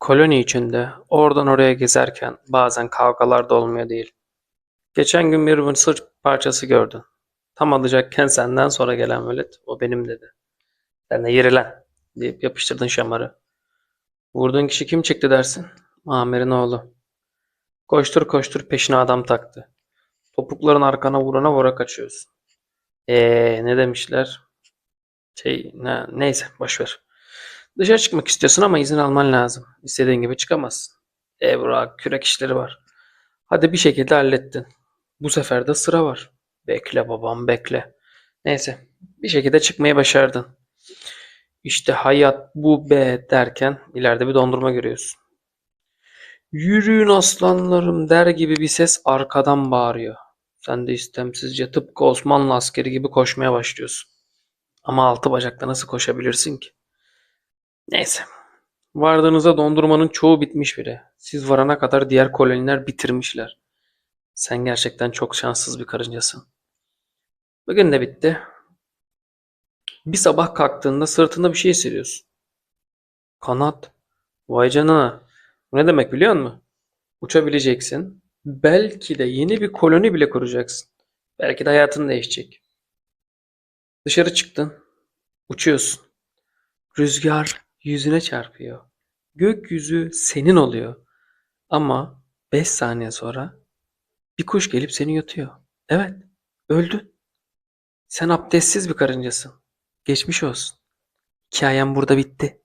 Koloni içinde oradan oraya gezerken bazen kavgalar da olmuyor değil. Geçen gün bir mısır parçası gördün. Tam alacakken senden sonra gelen velet o benim dedi. Sen de yeri lan deyip yapıştırdın şamarı. Vurduğun kişi kim çıktı dersin? Amir'in oğlu. Koştur koştur peşine adam taktı. Topukların arkana vurana vura kaçıyorsun. Eee ne demişler? Şey ne, neyse boşver. Dışarı çıkmak istiyorsun ama izin alman lazım. İstediğin gibi çıkamazsın. Evrak, kürek işleri var. Hadi bir şekilde hallettin. Bu sefer de sıra var. Bekle babam bekle. Neyse bir şekilde çıkmayı başardın. İşte hayat bu be derken ileride bir dondurma görüyorsun. Yürüyün aslanlarım der gibi bir ses arkadan bağırıyor. Sen de istemsizce tıpkı Osmanlı askeri gibi koşmaya başlıyorsun. Ama altı bacakla nasıl koşabilirsin ki? Neyse. Vardığınızda dondurmanın çoğu bitmiş bile. Siz varana kadar diğer koloniler bitirmişler. Sen gerçekten çok şanssız bir karıncasın. Bugün de bitti. Bir sabah kalktığında sırtında bir şey hissediyorsun. Kanat. Vay canına. Bu ne demek biliyor musun? Uçabileceksin. Belki de yeni bir koloni bile kuracaksın. Belki de hayatın değişecek. Dışarı çıktın. Uçuyorsun. Rüzgar yüzüne çarpıyor. Gökyüzü senin oluyor. Ama 5 saniye sonra bir kuş gelip seni yutuyor. Evet, öldün. Sen abdestsiz bir karıncasın. Geçmiş olsun. Hikayem burada bitti.